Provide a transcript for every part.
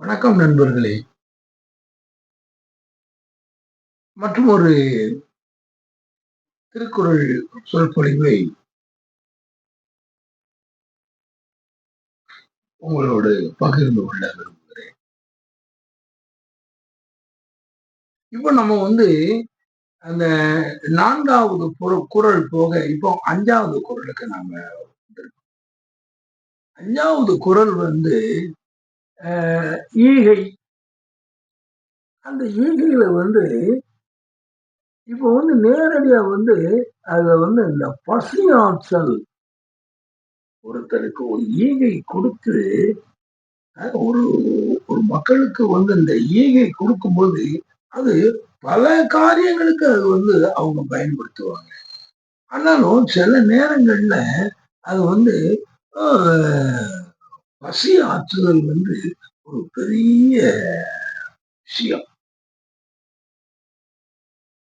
வணக்கம் நண்பர்களே. மற்றும் ஒரு திருக்குறள் சொற்பொழிவை உங்களோடு பகிர்ந்து கொள்ள விரும்புகிறேன். இப்போ நம்ம வந்து அந்த நான்காவது குரல் போக இப்போ அஞ்சாவது குரலுக்கு நாம அஞ்சாவது குரல் வந்து ஈகை. அந்த ஈகையில வந்து இப்போ வந்து நேரடியா வந்து அதுல வந்து இந்த பசி ஆற்றல் ஒருத்தருக்கு ஒரு ஈகை கொடுத்து ஒரு ஒரு மக்களுக்கு வந்து இந்த ஈகை கொடுக்கும்போது அது பல காரியங்களுக்கு அது வந்து அவங்க பயன்படுத்துவாங்க. ஆனாலும் சில நேரங்கள்ல அது வந்து பசி ஆற்றுதல் வந்து ஒரு பெரிய விஷயம்.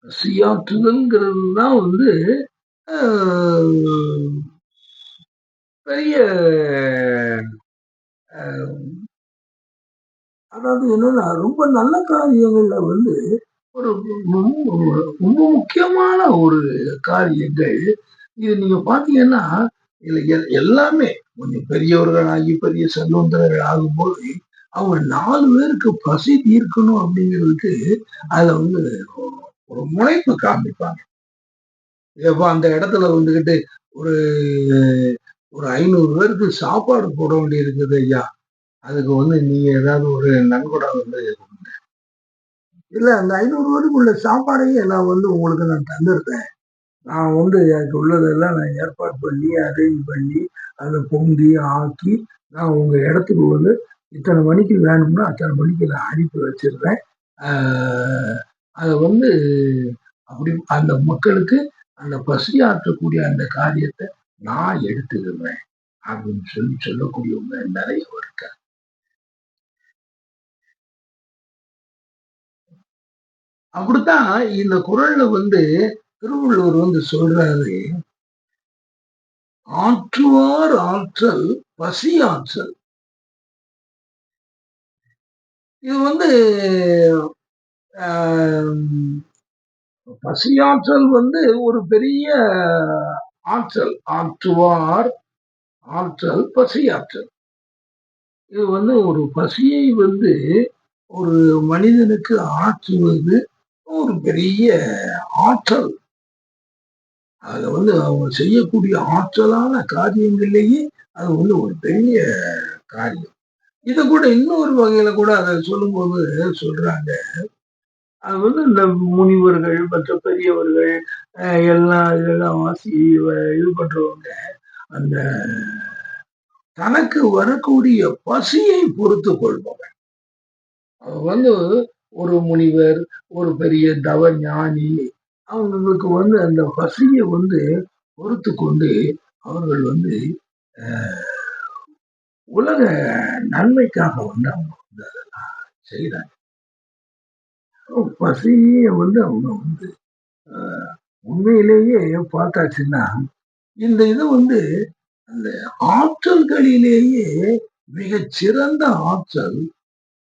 பசியாற்றுதல்ங்கிறது தான் வந்து பெரிய அதாவது என்னன்னா ரொம்ப நல்ல காரியங்கள்ல வந்து ஒரு ரொம்ப முக்கியமான ஒரு காரியங்கள். இது நீங்க பாத்தீங்கன்னா இல்லை எல்லாமே கொஞ்சம் பெரியவர்கள் ஆகி பெரிய செல்வந்தர்கள் ஆகும்போது அவங்க நாலு பேருக்கு பசி தீர்க்கணும் அப்படிங்கிறதுக்கு அதுல வந்து ஒரு முனைப்பு காமிப்பாங்க. எப்போ அந்த இடத்துல வந்துகிட்டு ஒரு ஒரு ஐநூறு பேருக்கு சாப்பாடு போட வேண்டி இருக்குது ஐயா. அதுக்கு வந்து நீங்க ஏதாவது ஒரு நன்கொடை வந்து இல்ல அந்த ஐநூறு பேருக்கு உள்ள சாப்பாடையும் நான் வந்து உங்களுக்கு நான் தந்துருக்கேன் நான் வந்து எனக்கு உள்ளதெல்லாம் நான் ஏற்பாடு பண்ணி அரேஞ்ச் பண்ணி அதை பொங்கி ஆக்கி நான் உங்கள் இடத்துக்கு வந்து இத்தனை மணிக்கு வேணும்னா அத்தனை மணிக்கு நான் அனுப்பி வச்சிருக்கேன் அதை வந்து அப்படி அந்த மக்களுக்கு அந்த பசி ஆற்றக்கூடிய அந்த காரியத்தை நான் எடுத்துக்கிறேன் அப்படின்னு சொல்லி சொல்லக்கூடியவங்க நிறைய இருக்காங்க. அப்படித்தான் இந்த குரல்ல வந்து திருவள்ளுவர் வந்து சொல்றாரு ஆற்றுவார் ஆற்றல் பசி ஆற்றல். இது வந்து பசியாற்றல் வந்து ஒரு பெரிய ஆற்றல். ஆற்றுவார் ஆற்றல் பசியாற்றல் இது வந்து ஒரு பசியை வந்து ஒரு மனிதனுக்கு ஆற்றுவது ஒரு பெரிய ஆற்றல். அதை வந்து அவங்க செய்யக்கூடிய ஆற்றலான காரியங்கள்லேயே அது வந்து ஒரு பெரிய காரியம். இதை கூட இன்னொரு வகையில கூட அதை சொல்லும்போது சொல்றாங்க. அது வந்து இந்த முனிவர்கள் மற்ற பெரியவர்கள் எல்லாம் இதெல்லாம் வாசி இது பண்றவங்க அந்த தனக்கு வரக்கூடிய பசியை பொறுத்து கொள்பவன் வந்து ஒரு முனிவர் ஒரு பெரிய தவ ஞானி அவங்களுக்கு வந்து அந்த பசியை வந்து பொறுத்து கொண்டு அவர்கள் வந்து உலக நன்மைக்காக வந்து அவங்க வந்து அதெல்லாம் செய்கிறாங்க பசியை வந்து அவங்க வந்து உண்மையிலேயே பார்த்தாச்சுன்னா இந்த இது வந்து அந்த ஆற்றல்களிலேயே மிகச்சிறந்த ஆற்றல்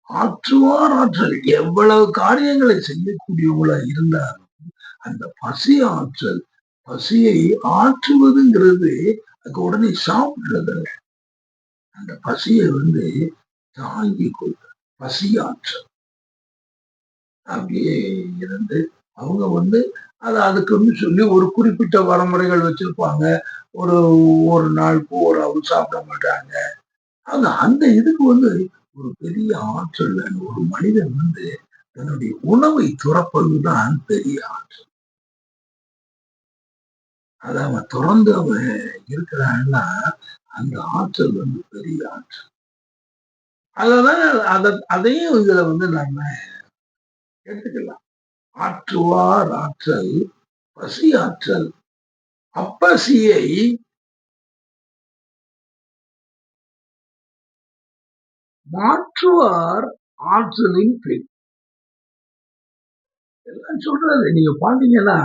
ஆற்றுவார் ஆற்றல். எவ்வளவு காரியங்களை செய்யக்கூடியவங்களா இருந்தாலும் அந்த பசி ஆற்றல் பசியை ஆற்றுவதுங்கிறது அதுக்கு உடனே சாப்பிடுறது அந்த பசியை வந்து தாங்கி கொள்ள பசி ஆற்றல் அப்படியே இருந்து அவங்க வந்து அது அதுக்குன்னு சொல்லி ஒரு குறிப்பிட்ட வரமுறைகள் வச்சிருப்பாங்க. ஒரு ஒரு நாள் பூராவு சாப்பிட மாட்டாங்க. அந்த அந்த இதுக்கு வந்து ஒரு பெரிய ஆற்றல் ஒரு மனிதன் வந்து தன்னுடைய உணவை துறப்பதுதான் பெரிய ஆற்றல். அதை அவன் தொடர்ந்து அவன் இருக்கிறான்னா அந்த ஆற்றல் வந்து பெரிய ஆற்றல். அதனால அத அதையும் இதுல வந்து நம்ம எடுத்துக்கலாம். ஆற்றுவார் ஆற்றல் பசி ஆற்றல். அப்பசியை மாற்றுவார் ஆற்றலின் பெண் எல்லாம் சொல்றது நீங்க பாத்தீங்கன்னா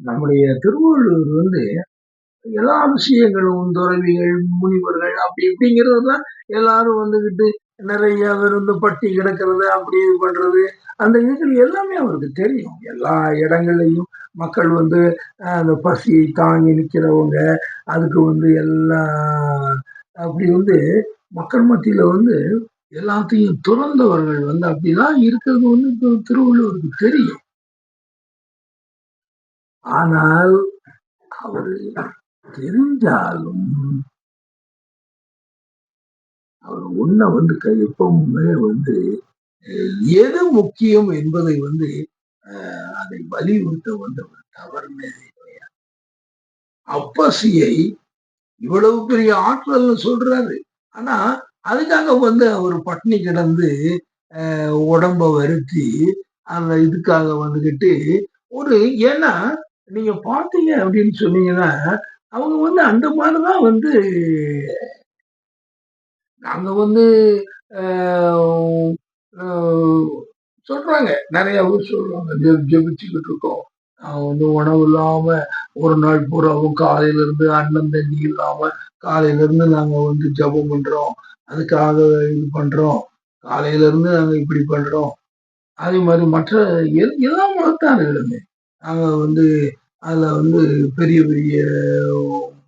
நம்முடைய திருவள்ளுவர் வந்து எல்லா விஷயங்களும் துறவிகள் முனிவர்கள் அப்படி இப்படிங்கிறது தான் எல்லாரும் வந்துகிட்டு நிறைய விருந்து பட்டி கிடக்கிறது அப்படி இது பண்றது அந்த இதுகள் எல்லாமே அவருக்கு தெரியும். எல்லா இடங்கள்லையும் மக்கள் வந்து அந்த பசி தாங்கி நிற்கிறவங்க அதுக்கு வந்து எல்லா அப்படி வந்து மக்கள் மத்தியில வந்து எல்லாத்தையும் துறந்தவர்கள் வந்து அப்படிலாம் இருக்கிறது வந்து திருவள்ளுவருக்கு தெரியும். ஆனால் அவர் தெரிஞ்சாலும் அவர் உன்னை வந்து எப்பவுமே வந்து எது முக்கியம் என்பதை வந்து அதை வலியுறுத்த வந்தவர் தவறுனே அப்பசியை இவ்வளவு பெரிய ஆற்றல் சொல்றாரு. ஆனா அதுக்காக வந்து அவர் பட்னி கிடந்து உடம்ப வருத்தி அந்த இதுக்காக வந்துகிட்டு ஒரு ஏன்னா நீங்க பாத்தீங்க அப்படின்னு சொன்னீங்கன்னா அவங்க வந்து அந்த மாதிரிதான் வந்து நாங்க வந்து சொல்றாங்க. நிறைய ஊர் சொல்றாங்க. ஜெபிச்சுக்கிட்டு இருக்கோம். வந்து உணவு இல்லாம ஒரு நாள் பூராவும் காலையில இருந்து அண்ணன் தண்ணி இல்லாம காலையில இருந்து நாங்க வந்து ஜபம் பண்றோம். அதுக்காக இது பண்றோம். காலையில இருந்து நாங்க இப்படி பண்றோம். அதே மாதிரி மற்ற எல்லா மதத்தார்களுமே. நாங்க வந்து அதுல வந்து பெரிய பெரிய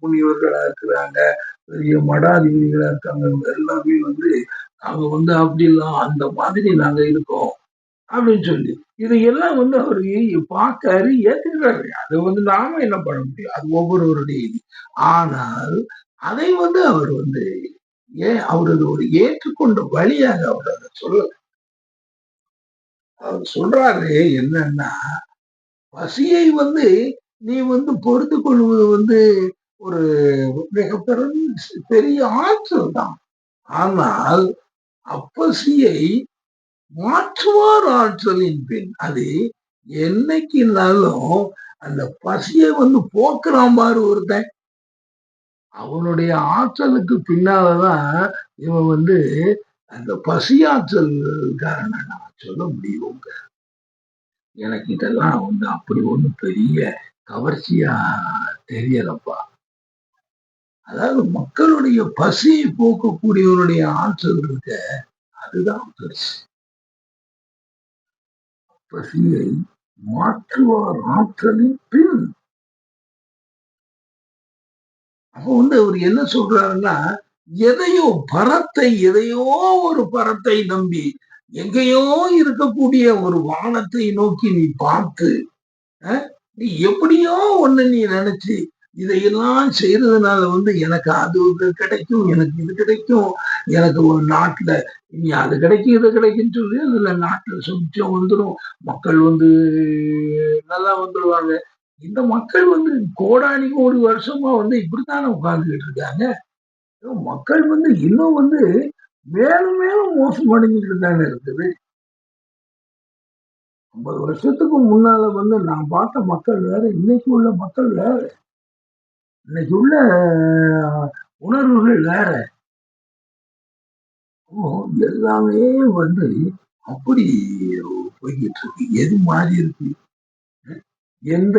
முனிவர்களா இருக்கிறாங்க. பெரிய மடாதிபதிகளா இருக்காங்க. எல்லாமே வந்து அவங்க வந்து அப்படி எல்லாம் அந்த மாதிரி நாங்க இருக்கோம் அப்படின்னு சொல்லி. இதையெல்லாம் வந்து அவர் பார்க்காரு ஏத்துக்கிறாரு. அதை வந்து நாம என்ன பண்ண முடியும்? அது ஒவ்வொருவருடைய இது. ஆனால் அதை வந்து அவர் வந்து ஏன் அவரது ஒரு ஏற்றுக்கொண்ட வழியாக அவர் அதை சொல்ல அவர் சொல்றாரு என்னன்னா பசியை வந்து நீ வந்து பொறுத்து கொள்வது வந்து ஒரு மிக பெரிய ஆற்றல் தான். ஆனால் அப்பசியை மாற்றுவார் ஆற்றலின் பின் அது என்னைக்குனாலும் அந்த பசியை வந்து போக்குறான் பாரு ஒருத்தன். அவனுடைய ஆற்றலுக்கு பின்னாலதான் இவன் வந்து அந்த பசியாற்றல் காரணம் நான் சொல்ல முடியும். எனக்கு இதெல்லாம் வந்து அப்படி ஒண்ணு பெரிய கவர்ச்சியா தெரியலப்பா. அதாவது மக்களுடைய பசியை போக்கக்கூடியவருடைய ஆற்றல் இருக்க. அதுதான் பெருசு. பசியை மாற்றுவார் ஆற்றலின் பின். அப்ப வந்து அவர் என்ன சொல்றாருன்னா எதையோ பரத்தை எதையோ ஒரு பரத்தை நம்பி எங்கேயோ இருக்கக்கூடிய ஒரு வானத்தை நோக்கி நீ பார்த்து நீ எப்படியோ ஒண்ணு நீ நினைச்சு இதையெல்லாம் செய்யறதுனால வந்து எனக்கு அது கிடைக்கும் எனக்கு இது கிடைக்கும் எனக்கு ஒரு நாட்டுல இனி அது கிடைக்கும் இது கிடைக்குன்னு சொல்லி அதுல நாட்டுல சுமிச்சம் வந்துடும் மக்கள் வந்து நல்லா வந்துடுவாங்க இந்த மக்கள் வந்து கோடானி கோடி வருஷமா வந்து இப்படித்தானே உட்கார்ந்துகிட்டு இருக்காங்க? மக்கள் வந்து இன்னும் வந்து மேலும் மேலும் மோசம் அடைஞ்சிட்டு தானே இருக்குது. ஐம்பது வருஷத்துக்கு முன்னால வந்து நான் பார்த்த மக்கள் வேற இன்னைக்கு உள்ள மக்கள் வேற. இன்னைக்கு உள்ள உணர்வுகள் வேற. எல்லாமே வந்து அப்படி போய்கிட்டு இருக்கு எது மாறி இருக்கு? எந்த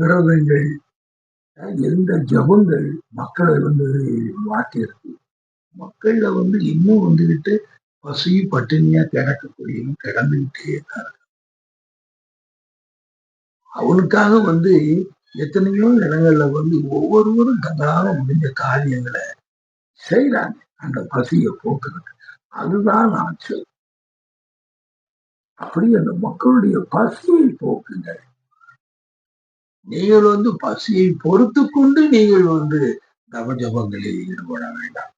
விரதங்கள் எந்த ஜபங்கள் மக்களை வந்து மாற்றிருக்கு மக்கள்ல வந்து இன்னும் வந்துகிட்டு பசி பட்டினியா கிடக்கக்கூடிய கிடந்துகிட்டே இருக்காங்க. அவனுக்காக வந்து எத்தனையோ இடங்கள்ல வந்து ஒவ்வொருவரும் தங்களால முடிஞ்ச காரியங்களை செய்யறாங்க அந்த பசியை போக்குறதுக்கு. அதுதான் ஆற்றல் அப்படி அந்த மக்களுடைய பசியை போக்குங்க நீங்கள் வந்து பசியை பொறுத்து கொண்டு நீங்கள் வந்து நவஜபங்களில் ஈடுபட வேண்டாம்.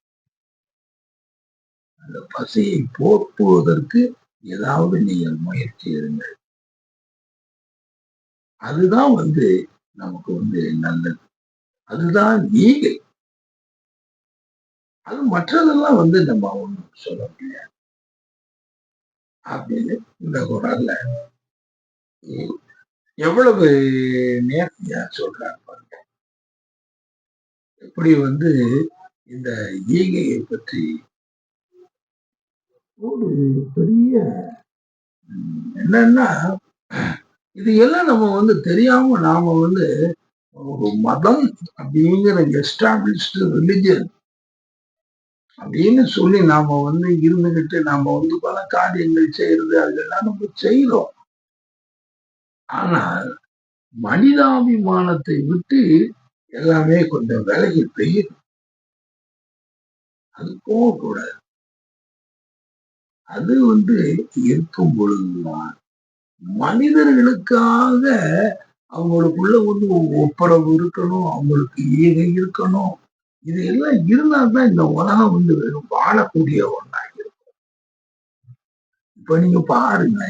அந்த பசியை போக்குவதற்கு ஏதாவது நீங்கள் முயற்சி இருங்கள் அதுதான் வந்து நமக்கு வந்து நல்லது. அதுதான் ஈகை. அது மற்றதெல்லாம் வந்து நம்ம ஒன்றும் சொல்ல முடியாது. அப்படின்னு இந்த குரல்ல எவ்வளவு நேர்த்தியா சொல்றாரு பாருங்க. எப்படி வந்து இந்த ஈகையை பற்றி ஒரு பெரிய என்னன்னா இது எல்லாம் நம்ம வந்து தெரியாம நாம வந்து ஒரு மதம் அப்படிங்கிற எஸ்டாப்ளிஷ்டு ரிலிஜன் அப்படின்னு சொல்லி நாம வந்து இருந்துகிட்டு நாம வந்து பல காரியங்கள் செய்யறது அதெல்லாம் நம்ம செய்யறோம் ஆனால் மனிதாபிமானத்தை விட்டு எல்லாமே கொஞ்சம் விலகி போயிடும் அது போகக்கூடாது. அது வந்து இருக்கும் பொழுதுதான் மனிதர்களுக்காக அவங்களுக்குள்ள வந்து ஒப்புரவு இருக்கணும் அவங்களுக்கு ஈகை இருக்கணும். இது எல்லாம் இருந்தால்தான் இந்த உலகம் வந்து வாழக்கூடிய ஒன்றா இருக்கும். இப்ப நீங்க பாருங்க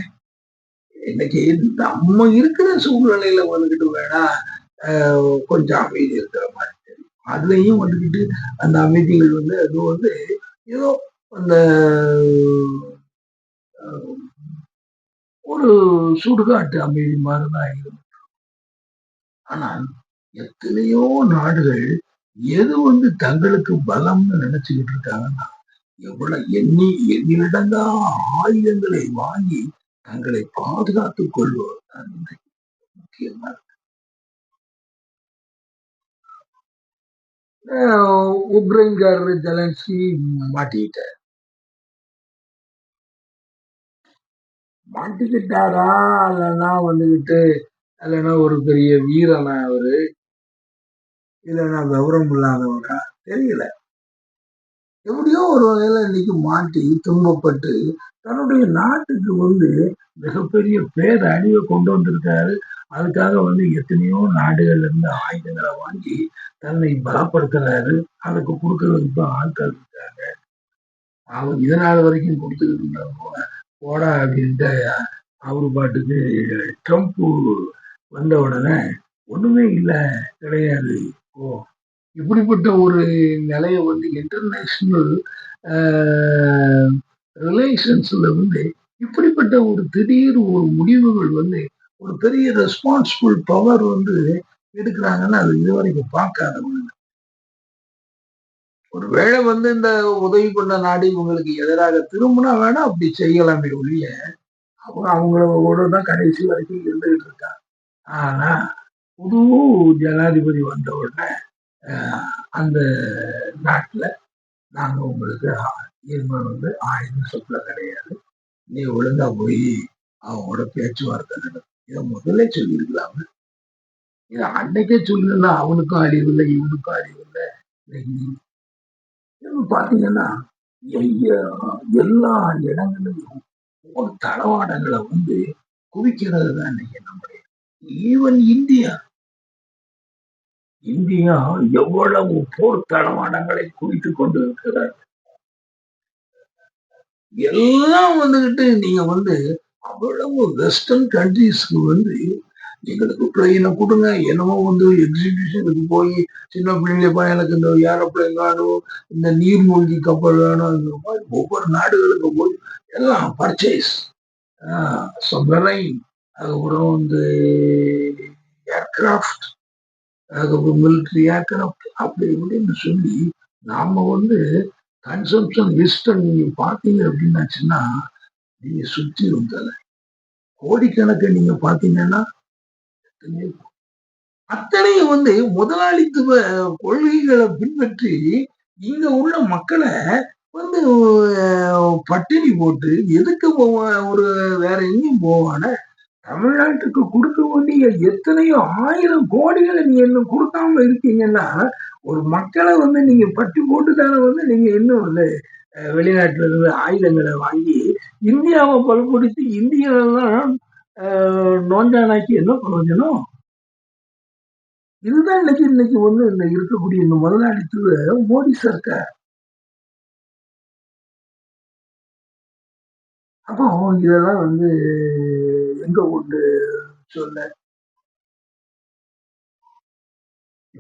இன்னைக்கு நம்ம இருக்கிற சூழ்நிலையில வந்துகிட்டு வேணா கொஞ்சம் அமைதி இருக்கிற மாதிரி தெரியும். அதுலயும் வந்துக்கிட்டு அந்த அமைதிகள் வந்து அது வந்து ஏதோ அந்த ஒரு சுடுகாட்டு அமைதி மாதிரிதான் இருக்கும் ஆனால் எத்தனையோ நாடுகள் எது வந்து தங்களுக்கு பலம்னு நினைச்சுக்கிட்டு இருக்காங்கன்னா எவ்வளவு எண்ணி எண்ணிடங்கா ஆயுதங்களை வாங்கி தங்களை பாதுகாத்துக் கொள்வது முக்கியமா இருக்கு. உக்ரைன்காரர் ஜெலன்ஸ்கி மாட்டிக்கிட்டார். மாட்டிக்கிட்டாரா? இல்லைன்னா வந்துகிட்டு இல்லைன்னா ஒரு பெரிய வீரனா அவரு? இல்லைன்னா கௌரவம் இல்லாதவரா? தெரியல. எப்படியோ ஒரு வகையில இன்னைக்கு மாட்டி துன்பப்பட்டு தன்னுடைய நாட்டுக்கு வந்து மிகப்பெரிய பேர் அழிவை கொண்டு வந்திருக்காரு. அதுக்காக வந்து எத்தனையோ நாடுகள்ல இருந்து ஆயுதங்களை வாங்கி தன்னை பலப்படுத்துறாரு. அதுக்கு கொடுக்கறதுக்கு ஆட்கள் இருக்காங்க. அவங்க இதனால் வரைக்கும் கொடுத்துக்கிட்டு இருந்தாங்க போடா அப்படின்ட்டு அவரு பாட்டுக்கு ட்ரம்ப் வந்த உடனே ஒண்ணுமே இல்லை கிடையாது. ஓ இப்படிப்பட்ட ஒரு நிலையை வந்து இன்டர்நேஷனல் ரிலேஷன்ஸில் வந்து இப்படிப்பட்ட ஒரு திடீர் ஒரு முடிவுகள் வந்து ஒரு பெரிய ரெஸ்பான்சிபிள் பவர் வந்து எடுக்கிறாங்கன்னு அது இதுவரைக்கும் பார்க்காதவங்க ஒருவேளை வந்து இந்த உதவி பண்ண நாடு இவங்களுக்கு எதிராக திரும்பினா வேணா அப்படி செய்யலாமே ஒழிய அவங்க அவங்களோட தான் கடைசி வரைக்கும் இருந்துகிட்டு இருக்காங்க. ஆனா புது ஜனாதிபதி வந்த உடனே அந்த நாட்டில் நாங்கள் உங்களுக்கு இனிமே வந்து ஆயுதம் சொத்துல கிடையாது. நீ ஒழுங்கா போய் அவங்களோட பேச்சுவார்த்தை நடக்கும் இதை முதல்ல சொல்லியிருக்கலாமே இதை அன்னைக்கே சொல்லலாம் அவனுக்கும் அழிவில்லை இவனுக்கும் அழிவில்லை பாத்தீங்கன்னா எல்லா இடங்களிலும் ஒரு தளவாடங்களை வந்து குவிக்கிறது தான் இன்னைக்கு நம்முடைய ஈவன் இந்தியா. இந்தியா எவ்வளவு போர் தளவாடங்களை குவித்துக் கொண்டு இருக்கிறார் எல்லாம் வந்துகிட்டு நீங்க வந்து அவ்வளவு வெஸ்டர்ன் கண்ட்ரீஸ்க்கு வந்து எங்களுக்கு ட்ரெயினை கொடுங்க. என்னமோ வந்து எக்ஸிபிஷனுக்கு போய் சின்ன பிள்ளைங்களப்பா எனக்கு இந்த ஏரோப்ளைன் வேணும் இந்த நீர்மூழ்கி கப்பல் வேணும்ங்கிற மாதிரி ஒவ்வொரு நாடுகளுக்கு போய் எல்லாம் பர்ச்சேஸ் சப்மரைன் அதுக்கப்புறம் வந்து ஏர்கிராஃப்ட் அதுக்கப்புறம் மிலிட்ரி ஏர்கிராஃப்ட் அப்படி இப்படின்னு சொல்லி நாம வந்து கன்சம்ஷன் லிஸ்ட்டை நீங்க பார்த்தீங்க அப்படின்னாச்சுன்னா நீங்க சுத்தி இருந்தால கோடிக்கணக்கை நீங்க பார்த்தீங்கன்னா அத்தனையும் வந்து முதலாளித்துவ கொள்கைகளை பின்பற்றி இங்க உள்ள மக்களை வந்து பட்டினி போட்டு எதுக்கு போவான் ஒரு வேற எங்கேயும் போவான தமிழ்நாட்டுக்கு கொடுக்க வேண்டிய எத்தனையோ ஆயிரம் கோடிகளை நீங்க இன்னும் கொடுக்காம இருக்கீங்கன்னா ஒரு மக்களை வந்து நீங்க பட்டி போட்டு தானே வந்து நீங்க இன்னும் வந்து வெளிநாட்டுல இருந்து ஆயுதங்களை வாங்கி இந்தியாவை பலப்படுத்தி இந்தியாவெல்லாம் நோஞ்சானாக்கி என்ன பிரயோஜனம் இதுதான் இன்னைக்கு இன்னைக்கு வந்து இந்த இருக்கக்கூடிய இந்த முதலாளித்துவ மோடி சர்க்கார். அப்போ இதெல்லாம் வந்து எங்க கொண்டு சொல்ல.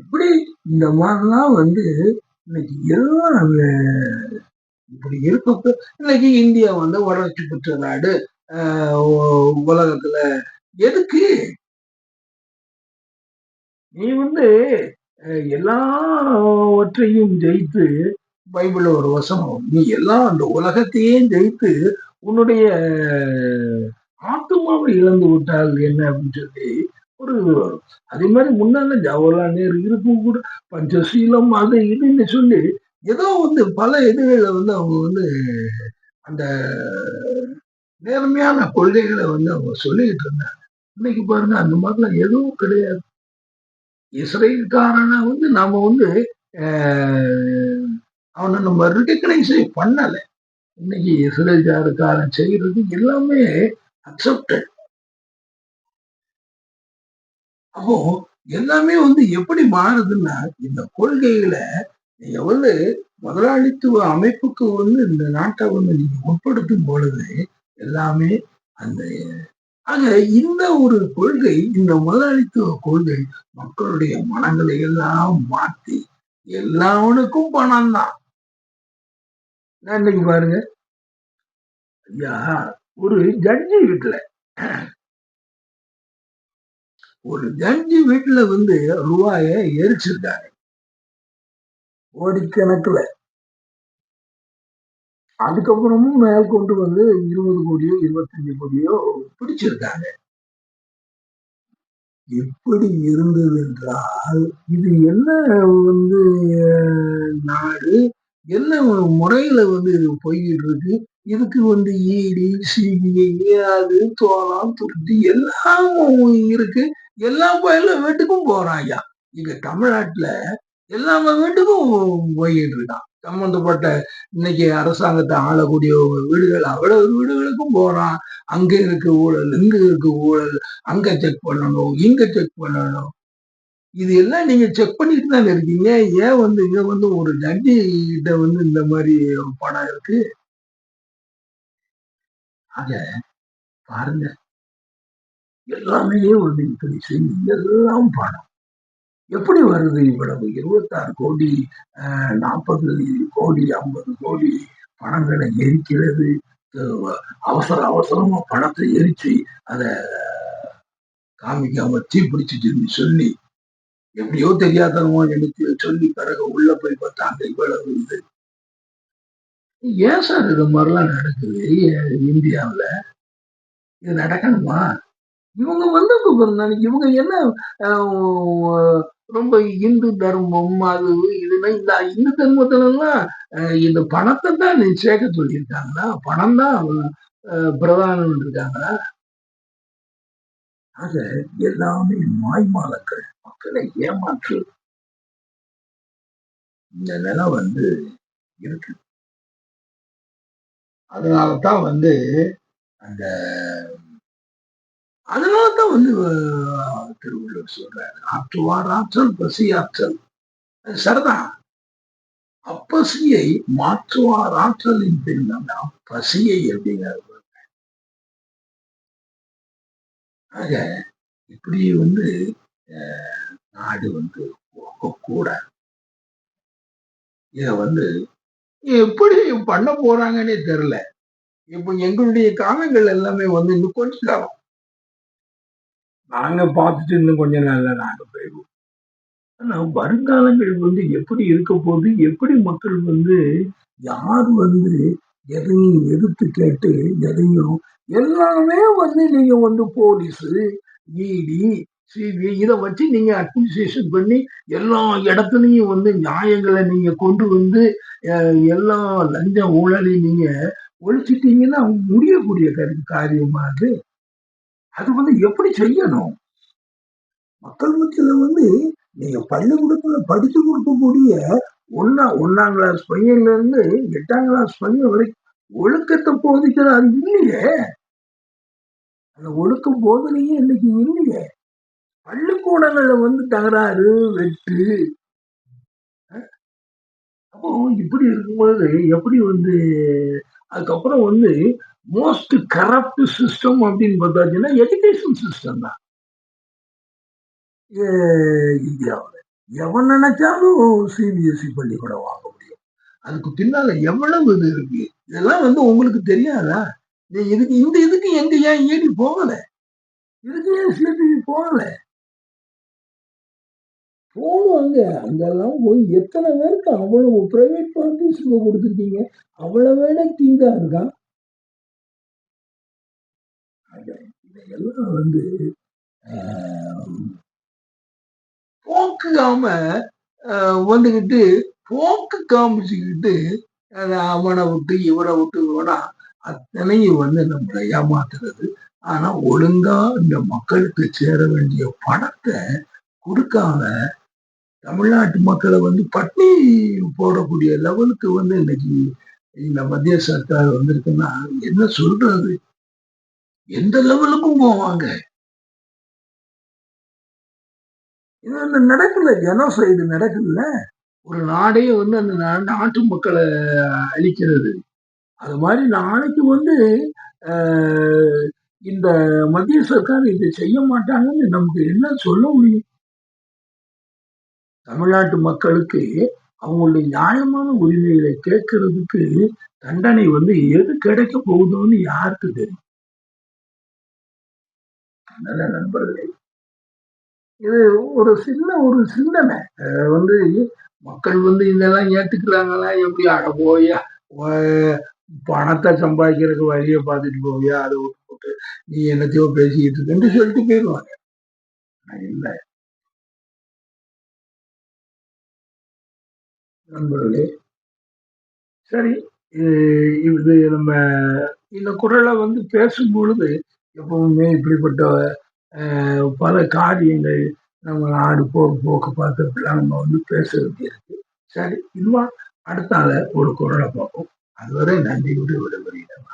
இப்படி இந்த மாதிரிலாம் வந்து இன்னைக்கு எல்லாம் இப்படி இருக்க இன்னைக்கு இந்தியா வந்து வளர்ச்சி பெற்ற நாடு. உலகத்துல எதுக்கு? நீ வந்து எல்லாவற்றையும் ஜெயித்து பைபிள் ஒரு வசனம் நீ எல்லாம் அந்த உலகத்தையே ஜெயித்து உன்னுடைய ஆத்மாவை இழந்து விட்டால் என்ன அப்படின்னு சொல்லி ஒரு அதே மாதிரி முன்னால ஜவஹர்லால் நேரு இருக்கும் கூட பஞ்சசீலம் அது இதுன்னு சொல்லி ஏதோ வந்து பல இதுகளை வந்து அவங்க வந்து அந்த நேர்மையான கொள்கைகளை வந்து அவங்க சொல்லிக்கிட்டு இருந்தாங்க. இன்னைக்கு பாருங்க அந்த மாதிரிலாம் எதுவும் கிடையாது. இஸ்ரேல்காரனை வந்து நாம வந்து ஆஹ், அவனை நம்ம ரிகக்னைஸே பண்ணல. இன்னைக்கு இஸ்ரேல்காரன் செய்யறது எல்லாமே அக்செப்டட் அப்போ எல்லாமே வந்து எப்படி மாறுதுன்னா இந்த கொள்கைகளை நீங்க வந்து முதலாளித்துவ அமைப்புக்கு வந்து இந்த நாட்டை வந்து நீங்க உட்படுத்தும் பொழுது எல்லாமே அந்த ஆக இந்த ஒரு கொள்கை இந்த முதலாளித்துவ கொள்கை மக்களுடைய மனங்களை எல்லாம் மாத்தி எல்லாவனுக்கும் பணம் தான். இன்னைக்கு பாருங்க. ஐயா ஒரு ஜட்ஜி வீட்டுல ஒரு ஜட்ஜி வீட்டுல வந்து ரூபாய எரிச்சிருக்காரு. கோடிக்கணக்குல. அதுக்கப்புறமும் மேல் கொண்டு வந்து இருபது கோடியோ இருபத்தஞ்சு கோடியோ பிடிச்சிருக்காங்க. எப்படி இருந்தது என்றால் இது என்ன வந்து நாடு? என்ன முறையில வந்து இது போய்கிட்டு இருக்கு? இதுக்கு வந்து ஈடி சிபிஐ அது தோலாம் துருத்தி எல்லாம் இருக்கு. எல்லா பயிலும் வீட்டுக்கும் போறான் ஐயா இங்க தமிழ்நாட்டுல எல்லா வீட்டுக்கும் போய்கிட்டு இருக்கான். சம்பந்தப்பட்ட இன்னைக்கு அரசாங்கத்தை ஆளக்கூடிய வீடுகள் அவ்வளவு வீடுகளுக்கும் போறான். அங்க இருக்கு ஊழல் இங்க இருக்கு ஊழல். அங்க செக் பண்ணணும் இங்க செக் பண்ணணும். இது எல்லாம் நீங்க செக் பண்ணிட்டு தானே இருக்கீங்க. ஏன் வந்து இங்க வந்து ஒரு ஜட்ஜி கிட்ட வந்து இந்த மாதிரி ஒரு படம் இருக்கு? அத பாருங்க. எல்லாமே வந்து இப்படி செஞ்சு எல்லாம் படம் எப்படி வருது இவ்வளவு? இருபத்தாறு கோடி நாற்பது கோடி ஐம்பது கோடி பணங்களை எரிக்கிறது. அவசர அவசரமா பணத்தை எரிச்சு அத காமிக்காம தீ பிடிச்சிட்டு சொல்லி எப்படியோ தெரியாதனமோ எனக்கு சொல்லி பிறகு உள்ள போய் பார்த்தா அங்க இவ்வளவு இது. ஏன் சார் இது மாதிரிலாம் நடக்குது? இந்தியாவில் இந்தியாவுல இது நடக்கணுமா? இவங்க வந்து இவங்க என்ன ஆஹ், ரொம்ப இந்து தர்மம் அது இதுனா இந்த இந்து தர்மத்துல எல்லாம் இந்த பணத்தை தான் நீ சேர்க்க சொல்லியிருக்காங்களா பணம் தான் பிரதானம் இருக்காங்களா? ஆக எல்லாமே மாய்மாலக்கள் மக்களை ஏமாற்று. இந்த நிலை வந்து இருக்கு. அதனாலதான் வந்து அந்த அதனால தான் வந்து திருவள்ளுவர் சொல்றாரு ஆற்றுவார் ஆற்றல் பசி ஆற்றல். சரிதான். அப்பசியை மாற்றுவார் ஆற்றலின் பின்னால் பசியை எப்படிங்கிறது ஆக இப்படி வந்து அஹ், நாடு வந்து போகக்கூடாது. இத வந்து எப்படி பண்ண போறாங்கன்னே தெரியல. இப்போ எங்களுடைய காலங்கள் எல்லாமே வந்து இன்னும் கொஞ்ச காலம் நாங்க பார்த்துட்டு இன்னும் கொஞ்ச நாள்ல நாங்க போயிடுவோம். ஆனா வருங்காலங்கள் வந்து எப்படி இருக்க போகுது? எப்படி மக்கள் வந்து யார் வந்து எதையும் எதிர்த்து கேட்டு எதையும் எல்லாமே வந்து நீங்க வந்து போலீஸ் இடி சிபிஐ இதை வச்சு நீங்க அட்மினிஸ்ட்ரேஷன் பண்ணி எல்லா இடத்துலையும் வந்து நியாயங்களை நீங்க கொண்டு வந்து எல்லா லஞ்ச ஊழலையும் நீங்க ஒழிச்சிட்டீங்கன்னா முடியக்கூடிய கரு- காரியமா அது? அது வந்து எப்படி செய்யணும்? மக்கள் மத்தியில வந்து நீங்க பள்ளிக்கூடத்துல படிச்சு கொடுக்கக்கூடிய ஒன்னா ஒன்னாம் கிளாஸ் பையன்ல இருந்து எட்டாம் கிளாஸ் பையன் வரைக்கும் ஒழுக்கத்தை போதிக்கிற அது இல்லையே. அந்த ஒழுக்கம் போதனையே இன்னைக்கு இல்லையே. பள்ளிக்கூடங்கள்ல வந்து தகராறு வெட்டு. அப்போ இப்படி இருக்கும்போது எப்படி வந்து அதுக்கப்புறம் வந்து மோஸ்ட் கரப்ட் சிஸ்டம் அப்படின்னு பார்த்தாச்சுன்னா எஜுகேஷன் சிஸ்டம் தான் ஏ- எவன் நினைச்சாலும் சிபிஎஸ்சி பள்ளிக்கூடம் வாங்க முடியும். அதுக்கு பின்னால எவ்வளவு இது இருக்கு? இதெல்லாம் வந்து உங்களுக்கு தெரியாதா? நீ இதுக்கு இந்த இதுக்கு எங்க ஏன் ஏடி போகல? இதுக்கு ஏன் சிபிஎஸ்இ போகல? போவாங்க. அங்கெல்லாம் போய் எத்தனை பேருக்கு அவ்வளவு பிரைவேட் பார்ட்டிஸ் கொடுத்துருக்கீங்க? அவ்வளவு வேலை தீங்கா இருக்கான் எல்லாம் வந்து ஆஹ், போக்குகாம ஆஹ், வந்துகிட்டு போக்கு காமிச்சுக்கிட்டு அதை அவனை விட்டு இவரை விட்டு இவனா அத்தனையும் வந்து நம்மளை ஏமாத்துறது. ஆனா ஒழுங்கா இந்த மக்களுக்கு சேர வேண்டிய பணத்தை கொடுக்காம தமிழ்நாட்டு மக்களை வந்து பட்னி போடக்கூடிய லெவலுக்கு வந்து இன்னைக்கு இந்த மத்திய சர்க்கார் வந்திருக்குன்னா என்ன சொல்றது? எந்த லெவலுக்கும் போவாங்க. இது வந்து நடக்கல. ஜெனோசைடு நடக்கல. ஒரு நாடே வந்து அந்த நாட்டு மக்களை அழிக்கிறது. அது மாதிரி நாளைக்கு வந்து ஆஹ், இந்த மத்திய சர்க்கார் இதை செய்ய மாட்டாங்கன்னு நமக்கு என்ன சொல்ல முடியும்? தமிழ்நாட்டு மக்களுக்கு அவங்களுடைய நியாயமான உரிமைகளை கேட்கறதுக்கு தண்டனை வந்து எது கிடைக்க போகுதோன்னு யாருக்கு தெரியும்? அதனால நண்பர்களே. இது ஒரு சின்ன ஒரு சிந்தனை. வந்து மக்கள் வந்து இதெல்லாம் ஏத்துக்கிறாங்களா? எப்படி அட போயா பணத்தை சம்பாதிக்கிறதுக்கு வழியை பார்த்துட்டு போவியா? அதை விட்டு போட்டு நீ என்னத்தையோ பேசிக்கிட்டு இருக்குன்னு சொல்லிட்டு போயிடுவாங்க. இல்லை. நண்பர்களே சரி இது- இது நம்ம இந்த குரலை வந்து பேசும் பொழுது எப்பவுமே இப்படிப்பட்ட பல காரியங்கள் நம்ம நாடு போக போக்கு பார்த்துலாம் நம்ம வந்து பேச வேண்டியிருக்கு சரி இன்னும் அடுத்தால ஒரு குரலை பார்ப்போம். அதுவரை நன்றியோடு விடுபடுகிறேன்